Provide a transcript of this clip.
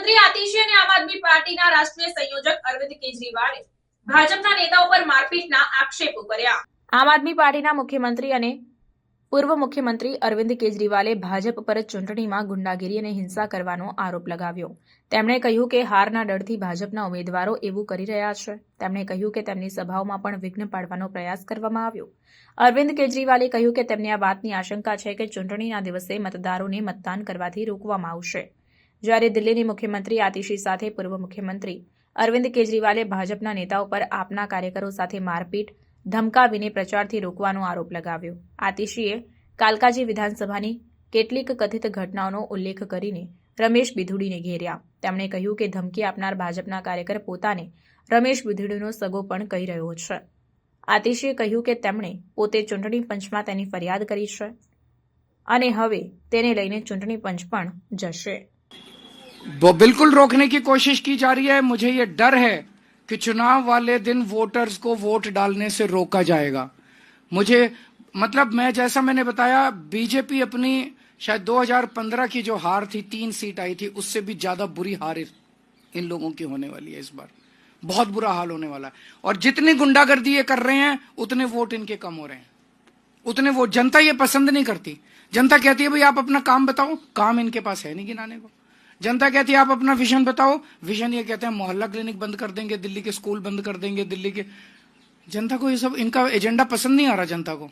આદમી પાર્ટીના રાષ્ટ્રીય સંયોજક અરવિંદ કેજરીવાલે ભાજપના નેતાઓ પર મારપીટના આક્ષેપો કર્યા. આમ આદમી પાર્ટીના મુખ્યમંત્રી અને પૂર્વ મુખ્યમંત્રી અરવિંદ કેજરીવાલે ભાજપ પર ચૂંટણીમાં ગુંડાગીરી અને હિંસા કરવાનો આરોપ લગાવ્યો. તેમણે કહ્યું કે હારના ડરથી ભાજપના ઉમેદવારો એવું કરી રહ્યા છે. તેમણે કહ્યું કે તેમની સભાઓમાં પણ વિઘ્ન પાડવાનો પ્રયાસ કરવામાં આવ્યો. અરવિંદ કેજરીવાલે કહ્યું કે તેમને આ વાતની આશંકા છે કે ચૂંટણીના દિવસે મતદારોને મતદાન કરવાથી રોકવામાં આવશે. જ્યારે દિલ્હીની મુખ્યમંત્રી આતિશી સાથે પૂર્વ મુખ્યમંત્રી અરવિંદ કેજરીવાલે ભાજપના નેતાઓ પર આપના કાર્યકરો સાથે મારપીટ ધમકાવીને પ્રચારથી રોકવાનો આરોપ લગાવ્યો. આતિશીએ કાલકાજી વિધાનસભાની કેટલીક કથિત ઘટનાઓનો ઉલ્લેખ કરીને રમેશ બિધુડીને ઘેર્યા. તેમણે કહ્યું કે ધમકી આપનાર ભાજપના કાર્યકર પોતાને રમેશ બિધુડીનો સગો પણ કહી રહ્યો છે. આતિશીએ કહ્યું કે તેમણે પોતે ચૂંટણી પંચમાં તેની ફરિયાદ કરી છે અને હવે તેને લઈને ચૂંટણી પંચ પણ જશે. वो बिल्कुल रोकने की कोशिश की जा रही है। मुझे ये डर है कि चुनाव वाले दिन वोटर्स को वोट डालने से रोका जाएगा। मुझे मतलब मैं जैसा मैंने बताया बीजेपी अपनी शायद 2015 की जो हार थी, तीन सीट आई थी, उससे भी ज़्यादा बुरी हार इन लोगों की होने वाली है इस बार। बहुत बुरा हाल होने वाला है। और जितनी गुंडागर्दी ये कर रहे हैं, उतने वोट इनके कम हो रहे हैं। उतने वोट जनता ये पसंद नहीं करती। जनता कहती है, भाई आप अपना काम बताओ। काम इनके पास है नहीं गिनाने को। जनता कहती है आप अपना विजन बताओ विजन ये कहते हैं मोहल्ला क्लिनिक बंद कर देंगे दिल्ली के स्कूल बंद कर देंगे दिल्ली के जनता को ये सब इनका एजेंडा पसंद नहीं आ रहा जनता को